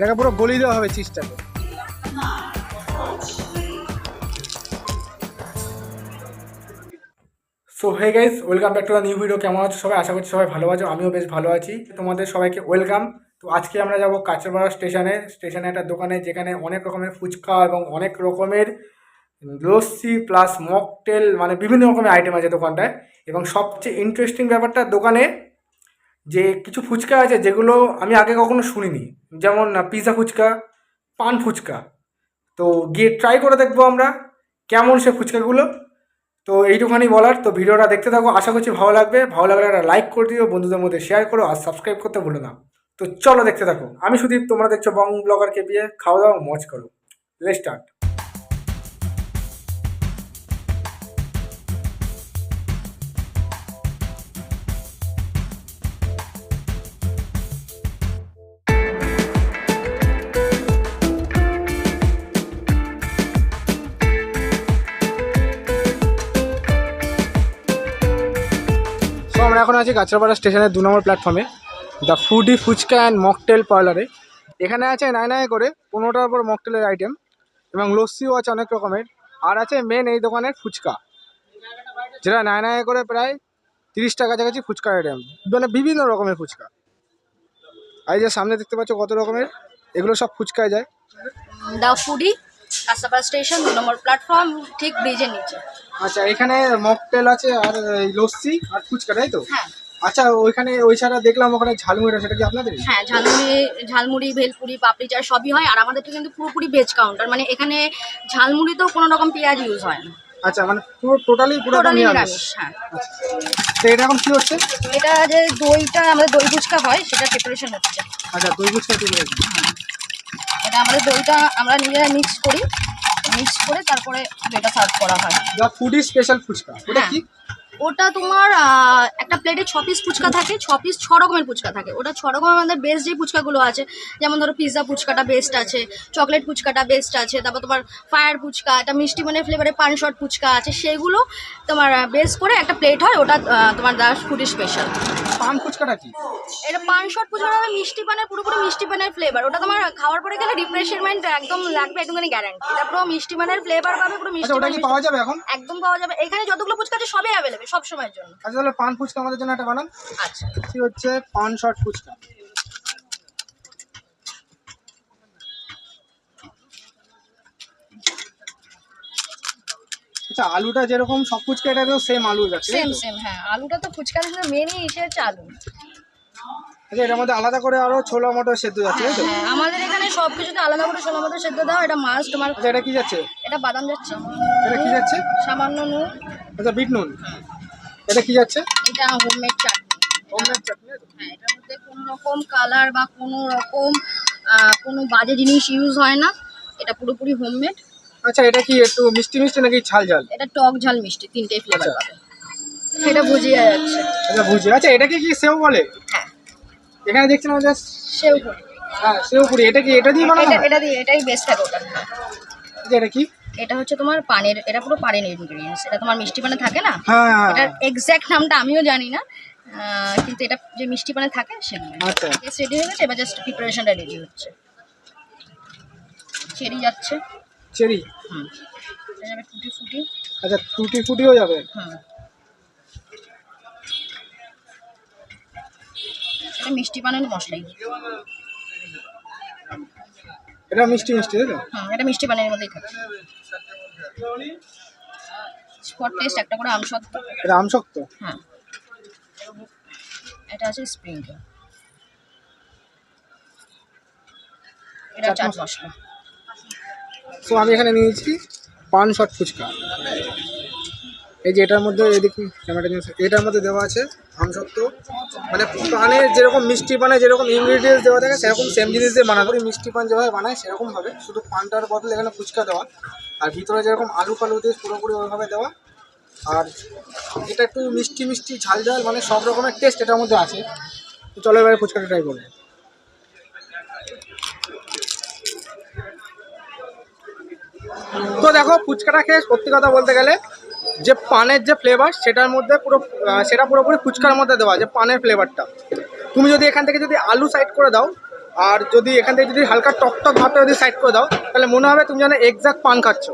এটাকে পুরো গলিয়ে দেওয়া হবে চিজটাকে so hey guys welcome back to the new video কেমন আছো সবাই? আশা করছি সবাই ভালো আছো। আমিও বেশ ভালো আছি। তোমাদের সবাইকে ওয়েলকাম তো আজকে আমরা যাব কাঁচরাপাড়া স্টেশনে। স্টেশনে একটা দোকানে যেখানে অনেক রকমের ফুচকা এবং অনেক রকমের লস্যি প্লাস মকটেল মানে বিভিন্ন রকমের আইটেম আছে দোকানটায়। এবং সবচেয়ে ইন্টারেস্টিং ব্যাপারটা দোকানে যে কিছু ফুচকা আছে যেগুলো আমি আগে কখনো শুনিনি। যেমন পিৎজা ফুচকা, পান ফুচকা। তো গিয়ে ট্রাই করে দেখব আমরা কেমন সে ফুচকাগুলো। তো এইটুখানি বলার। তো ভিডিওটা দেখতে থাকো। আশা করছি ভালো লাগবে। ভালো লাগলে একটা লাইক করে দিও, বন্ধুদের মধ্যে শেয়ার করো আর সাবস্ক্রাইব করতে ভুলো না। তো চলো দেখতে থাকো। আমি সুদীপ, তোমরা দেখছ বং ব্লগারকে দিয়ে খাওয়া দাওয়া, মজ করো। লেট স্টার্ট সো আমরা এখন আছি কাঁচরাপাড়া স্টেশনের দু নম্বর প্ল্যাটফর্মে the foodie fuchka and mocktail পার্লারে এখানে আছে নাই নাই করে পনেরোটার উপর মকটেলের আইটেম এবং লস্যিও আছে অনেক রকমের। আর আছে মেন এই দোকানের ফুচকা, যেটা নাই নাই করে প্রায় তিরিশটা কাছাকাছি ফুচকা আইটেম মানে বিভিন্ন রকমের ফুচকা। আর যে সামনে দেখতে পাচ্ছ কত রকমের, এগুলো সব ফুচকায় যায়। দ্য ফুডি কাস্তাপাড়া স্টেশন, দু নম্বর প্ল্যাটফর্ম ঠিক ব্রিজের নিচে। আচ্ছা এখানে মকটেল আছে আর লস্যি আর ফুচকা তাই তো? হ্যাঁ। আচ্ছা ওইখানে ওই ছাড়া দেখলাম ওখানে ঝালমুড়ি সেটা কি আপনাদের? হ্যাঁ ঝালমুড়ি ঝালমুড়ি ভেলপুরি পাপড়ি চাট সবই হয় আর আমাদেরটা কিন্তু পুরোপুরি ভেজ কাউন্টার মানে এখানে ঝালমুড়িতেও কোনো রকম পেঁয়াজ ইউজ হয় না। আচ্ছা মানে পুরো টোটালি পুরো নিরামিষ। হ্যাঁ। তো এটা এখন কি হচ্ছে? এটা যে দইটা আমাদের দই ফুচকা হয় সেটা প্রিপারেশন হচ্ছে। আচ্ছা দই ফুচকা তৈরি হয়েছে এটা আমাদের দইটা আমরা নিজেরা মিক্স করি। মিক্স করে তারপরে দইটা সার্ভ করা হয়। The foodie special fuchka. ওটা হ্যাঁ। কি? ওটা তোমার একটা প্লেটে ছ পিস ফুচকা থাকে ছ পিস ছ রকমের ফুচকা থাকে। ওটা ছ রকমের আমাদের বেস্ট যে ফুচকাগুলো আছে যেমন ধরো পিৎজা ফুচকাটা বেস্ট আছে চকলেট ফুচকাটা বেস্ট আছে তারপর তোমার ফায়ার ফুচকা একটা মিষ্টি মানে ফ্লেভারে পান শট ফুচকা আছে সেগুলো তোমার বেস্ট করে একটা প্লেট হয় ওটা তোমার দাস ফুডি স্পেশাল পান ফুচকাটা কি? এটা পান শট ফুচকাটা মানে মিষ্টি পানের পুরোপুরি মিষ্টি পানের ফ্লেভার ওটা তোমার খাওয়ার পরে গেলে রিফ্রেশমেন্ট একদম লাগবে একদমখানি গ্যারান্টি এটা পুরো মিষ্টি পানের ফ্লেভার পাবে পুরো আচ্ছা মিষ্টি ওটা কি পাওয়া যাবে এখন? একদম পাওয়া যাবে। এখানে যতগুলো ফুচকা আছে সবই অ্যাভেলেবেল সব সময়ের জন্য। আচ্ছা তাহলে পান ফুচকা আমাদের জন্য একটা বানান। আচ্ছা। কি হচ্ছে? পান শর্ট ফুচকা। আচ্ছা আলুটা যেরকম সব ফুচকা এটাতেও সেম আলু যাচ্ছে সেম সেম হ্যাঁ। আলুটা তো ফুচকার জন্য মেনই এসে হচ্ছে আলু। আচ্ছা এটার মধ্যে আলাদা করে আরও ছোলা মটর সেদ্ধ যাচ্ছে তাই তো? হ্যাঁ আমাদের এখানে সব কিছুতে আলাদা করে ছোলা মতো সেদ্ধ দাও এটা মাছ তোমার আচ্ছা এটা কি যাচ্ছে? এটা বাদাম যাচ্ছে। এটা কি যাচ্ছে? সামান্য নুন। আচ্ছা বিট নুন। এটা কি যাচ্ছে? এটা হোমমেড চাটনি। হোমমেড চাটনি হ্যাঁ এটার মধ্যে কোনো রকম কালার বা কোনো রকম কোনো বাজে জিনিস ইউজ হয় না। এটা পুরোপুরি হোমমেড আচ্ছা এটা কি একটু মিষ্টি মিষ্টি নাকি ঝাল ঝাল? এটা টক ঝাল মিষ্টি তিনটেই ফ্লেভার আচ্ছা। পাবে। এটা ভুজিয়া যাচ্ছে। আচ্ছা বুঝি আচ্ছা এটাকে কি সেও বলে? হ্যাঁ। এখানে দেখছি না জাস্ট সেও হ্যাঁ সেও পুরি। এটা কি এটা দিয়ে বানানো এটা এটা দিয়ে এটাই বেস্ট থাকে ওটা। আচ্ছা, এটা কি? এটা হচ্ছে তোমার পানের এটা পুরো পানের ইনগ্রিডিয়েন্টস এটা তোমার মিষ্টি পানে থাকে না? হ্যাঁ হ্যাঁ, এটার হ্যাঁ এক্স্যাক্ট নামটা আমিও জানি না কিন্তু এটা যে মিষ্টি পানে থাকে সেগুলো আচ্ছা। রেডি হয়ে গেছে এবার জাস্ট প্রিপারেশনটা রেডি হচ্ছে। চেরি যাচ্ছে। চেরি? হুম ফুটি ফুটি। আচ্ছা টুটি ফুটিও যাবে? হুম এটা মিষ্টি পানের মশলাই এটা মিষ্টি মিষ্টি তাই তো? হুম এটা মিষ্টি পানের মধ্যেই থাকে। স্পট টেস্ট একটা করে আমসত্ব এটা আমশক্ত? হ্যাঁ। এটা আছে স্প্রিংটা এটা চাট মশলা। সো আমি এখানে নিয়েছি পান শট ফুচকা। এই যে এটার মধ্যে এদিকে আসো। এটার মধ্যে দেওয়া আছে আমসত্ব মানে পানের যেরকম মিষ্টি পানে যেরকম ইনগ্রিডিয়েন্টস দেওয়া থাকে, সেরকম সেম জিনিস দিয়ে বানাবো মিষ্টি পান যেভাবে বানায়, সেরকম হবে। শুধু পানটার বদলে এখানে ফুচকা দেওয়া। আর ভিতরে যেরকম আলু ফালু দিয়ে পুরোপুরি ওইভাবে দেওয়া। আর এটা একটু মিষ্টি মিষ্টি ঝাল ঝাল মানে সব রকমের টেস্ট এটার মধ্যে আছে। চলো এবারে ফুচকাটা ট্রাই করব। তো দেখো, ফুচকাটা খেয়ে সত্যি কথা বলতে গেলে, যে পানের যে ফ্লেভার সেটার মধ্যে পুরো সেটা পুরোপুরি ফুচকার মধ্যে দেওয়া যে পানের ফ্লেভারটা তুমি যদি এখান থেকে যদি আলু সাইড করে দাও, আর যদি এখান থেকে যদি হালকা টক টক ভাবটা যদি সাইড করে দাও, তাহলে মনে হবে তুমি যেন এক্সাক্ট পান খাচ্ছ।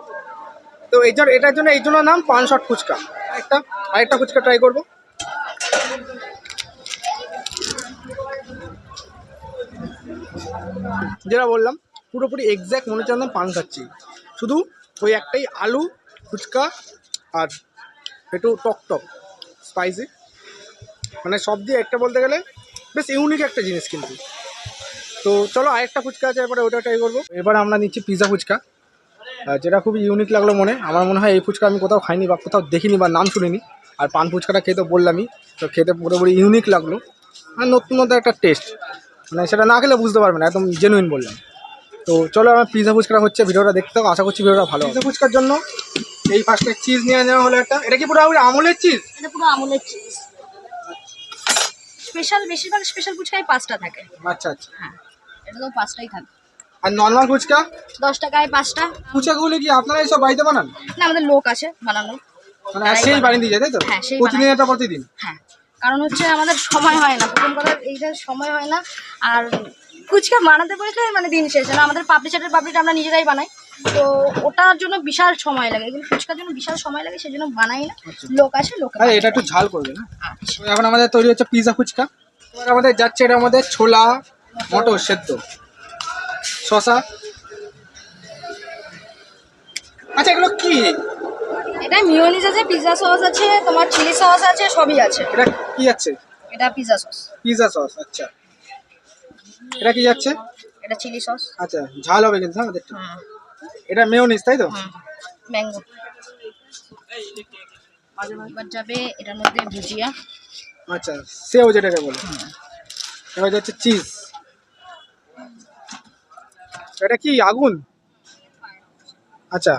তো এই জন্য, এটার জন্য এই জন্য নাম পান শট ফুচকা। একটা আরেকটা ফুচকা ট্রাই করব। যেটা বললাম, পুরোপুরি এক্স্যাক্ট মনে হচ্ছে পান খাচ্ছি। শুধু ওই একটাই আলু, ফুচকা আর একটু টক টক স্পাইসি মানে সব দিয়ে একটা বলতে গেলে বেশ ইউনিক একটা জিনিস কিন্তু। তো চলো আরেকটা ফুচকা আছে, এবারে ওটা ট্রাই করব। এবার আমরা নিচ্ছি পিৎজা ফুচকা। যেটা খুবই ইউনিক লাগল মনে। আমার মনে হয় এই ফুচকা আমি কোথাও খাইনি বা কোথাও দেখিনি বা নাম শুনিনি। আর পান ফুচকাটা খেতে বললামই, তো খেতে পুরোপুরি ইউনিক লাগল। আর নতুন নতুন একটা টেস্ট মানে সেটা না খেলে বুঝতে পারবে না, একদম জেনুইন বললাম। তো চলো আমার পিৎজা ফুচকা হচ্ছে ভিডিওটা দেখতে থাকো আশা করছি ভিডিওটা ভালো পিৎজা ফুচকার জন্য এই ফার্স্টে চিজ নিয়ে নেওয়া হলো একটা। এটা কি পুরো আমলের চিজ এটা পুরো আমলের চিজ স্পেশাল বেশিরভাগ স্পেশাল ফুচকায় পাঁচটা থাকে। আচ্ছা আচ্ছা। হ্যাঁ এটা তো পাঁচটাই থাকে। আর নর্মাল ফুচকা? দশ টাকায় পাঁচটা। ফুচকাগুলো কি আপনারা এইসব বাড়িতে বানান? না আমাদের লোক আছে বানানো। মানে আর সেই বানিয়ে দিয়ে যায় তাই তো? হ্যাঁ, প্রতিদিন এটা প্রতিদিন? হ্যাঁ কারণ হচ্ছে আমাদের সময় হয় না। প্রথম কথা এইটার সময় হয় না। আর ফুচকা বানাতে বসলে মানে দিন শেষ হয় না আমাদের পাপড়ি চাটের পাপড়িটা আমরা নিজেরাই বানাই। তো ওটার জন্য বিশাল সময় লাগে কিন্তু ফুচকার জন্য বিশাল সময় লাগে সেই জন্য বানাই না। লোক আসে লোক আরে এটা একটু ঝাল করবে না? আচ্ছা এখন আমাদের তৈরি হচ্ছে পিৎজা ফুচকা। এবার আমাদের যাচ্ছে এটা আমাদের ছোলা মটর সেদ্ধ। শশা আচ্ছা এগুলো কি? এটা মিওনিজ আছে পিৎজা সস আছে তোমার চিলি সস আছে সবই আছে। এটা কি আছে? এটা পিৎজা সস পিৎজা সস আচ্ছা। এটা কি যাচ্ছে? এটা চিলি সস। আচ্ছা ঝাল হবে কিন্তু হ্যাঁ আমাদেরটা এটা মেয়োনিজ তাই তো? ম্যাঙ্গো। এবার যাবে এটার মধ্যে ভুজিয়া। আচ্ছা সেও যেটাকে বলে। এবার যাচ্ছে চিজ। এটা কি আগুন? আচ্ছা।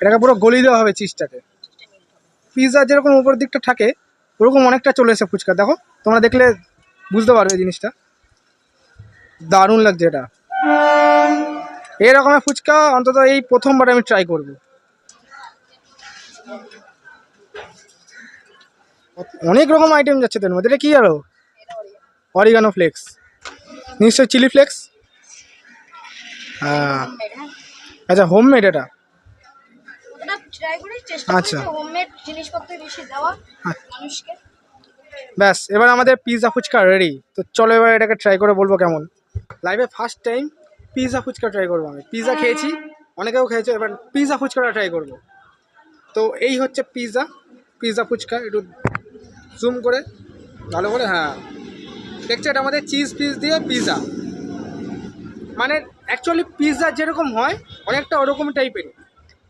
এটাকে পুরো গলিয়ে দেওয়া হবে চিজটাকে। পিৎজা যেরকম উপর দিকটা থাকে ওরকম অনেকটা চলে এসে ফুচকা। দেখো তোমরা দেখলে বুঝতে পারবে এই জিনিসটা। দারুণ লাগছে এটা। এই রকমের ফুচকা অন্তত এই প্রথমবার আমি ট্রাই করব। অনেক রকম আইটেম যাচ্ছে তোর মধ্যে। এটা কি আরও? অরিগানো ফ্লেক্স নিশ্চয় চিলি ফ্লেক্স হ্যাঁ। আচ্ছা হোমমেড এটা? আচ্ছা। হোমমেড জিনিসপত্র বেশি দেওয়া। মানুষকে। ব্যাস এবার আমাদের পিৎজা ফুচকা রেডি তো চলো এবার এটাকে ট্রাই করে বলব কেমন। লাইভে first time pizza fuchka try করব আমি। পিৎজা খেয়েছি অনেকেও খেয়েছে এবার পিৎজা ফুচকাটা ট্রাই করব। তো এই হচ্ছে পিৎজা পিৎজা ফুচকা একটু জুম করে। ভালো করে হ্যাঁ। দেখছ এটা আমাদের চিজ পিস দিয়ে পিৎজা মানে অ্যাকচুয়ালি পিৎজা যেরকম হয় অনেকটা ওরকম টাইপের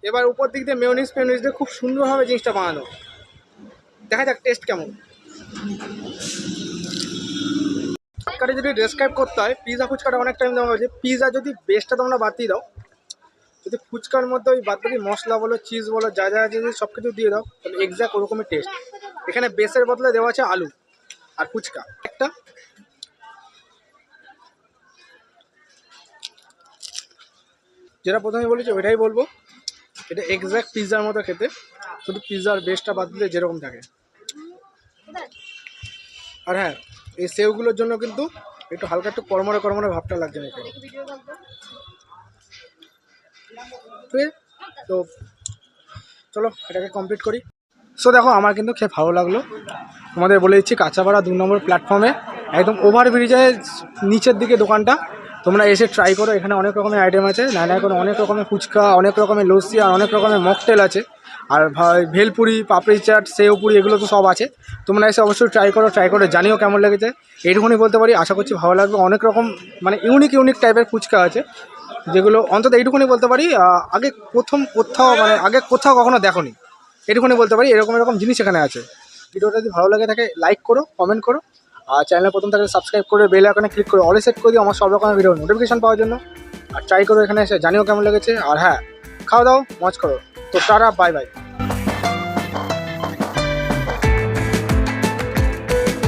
এবার উপর দিক দিয়ে মেয়নিস ফেয়নিস দিয়ে খুব সুন্দরভাবে জিনিসটা বানানো। দেখা যাক টেস্ট কেমন। ফুচকাটা যদি ডেসক্রাইব করতে হয় পিৎজা ফুচকাটা অনেক টাইম দেওয়া হয়েছে পিৎজা যদি বেস্টটা তোমরা বাদ দিয়ে দাও, যদি ফুচকার মধ্যে ওই বাদ বাকি মশলা বলো চিজ বলো, যা যা আছে সব কিছু দিয়ে দাও, তাহলে এক্সাক্ট ওরকমই টেস্ট এখানে বেসের বদলে দেওয়া আছে আলু আর ফুচকা। একটা, যেটা প্রথমে বলেছি ওইটাই বলব, এটা এক্সাক্ট পিৎজার মতো খেতে, শুধু পিৎজার বেসটা বাদ দিলে যেরকম থাকে। আর হ্যাঁ এই সেওগুলোর জন্য কিন্তু একটু হালকা একটু কর্মরে কর্মরে ভাবটা লাগছে কল তো চলো, এটাকে কমপ্লিট করি। সো দেখো, আমার কিন্তু খেয়ে ভালো লাগল। তোমাদের বলে দিচ্ছি, কাঁচাপাড়া দু নম্বর প্ল্যাটফর্মে একদম ওভার ব্রিজের নিচের দিকে দোকানটা। তোমরা এসে ট্রাই করো, এখানে অনেক রকমের আইটেম আছে। নানা করে অনেক রকমের ফুচকা, অনেক রকমের লস্যি, আর অনেক রকমের মকটেল আছে। আর ভেলপুরি, পাপড়ি চাট, সেও পুরি, এগুলো তো সব আছে। তোমরা এসে অবশ্যই ট্রাই করো ট্রাই করে জানিও কেমন লেগেছে। এইটুকুনি বলতে পারি, আশা করছি ভালো লাগবে। অনেক রকম মানে ইউনিক ইউনিক টাইপের ফুচকা আছে, যেগুলো অন্তত এইটুকুনি বলতে পারি আগে প্রথম কোথাও মানে আগে কোথাও কখনো দেখোনি। এইটুকুনি বলতে পারি, এরকম এরকম জিনিস এখানে আছে। ভিডিওটা যদি ভালো লাগে থাকে লাইক করো কমেন্ট করো, আর চ্যানেলে প্রথম থাকলে সাবস্ক্রাইব করে বেল আইকনে ক্লিক করে অলে সেট করে দিও, আমার সব রকমের ভিডিও নোটিফিকেশন পাওয়ার জন্য। আর ট্রাই করো এখানে এসে, জানিও কেমন লেগেছে, আর হ্যাঁ খাওয়া দাও মজ করো। তো তারা বাই বাই।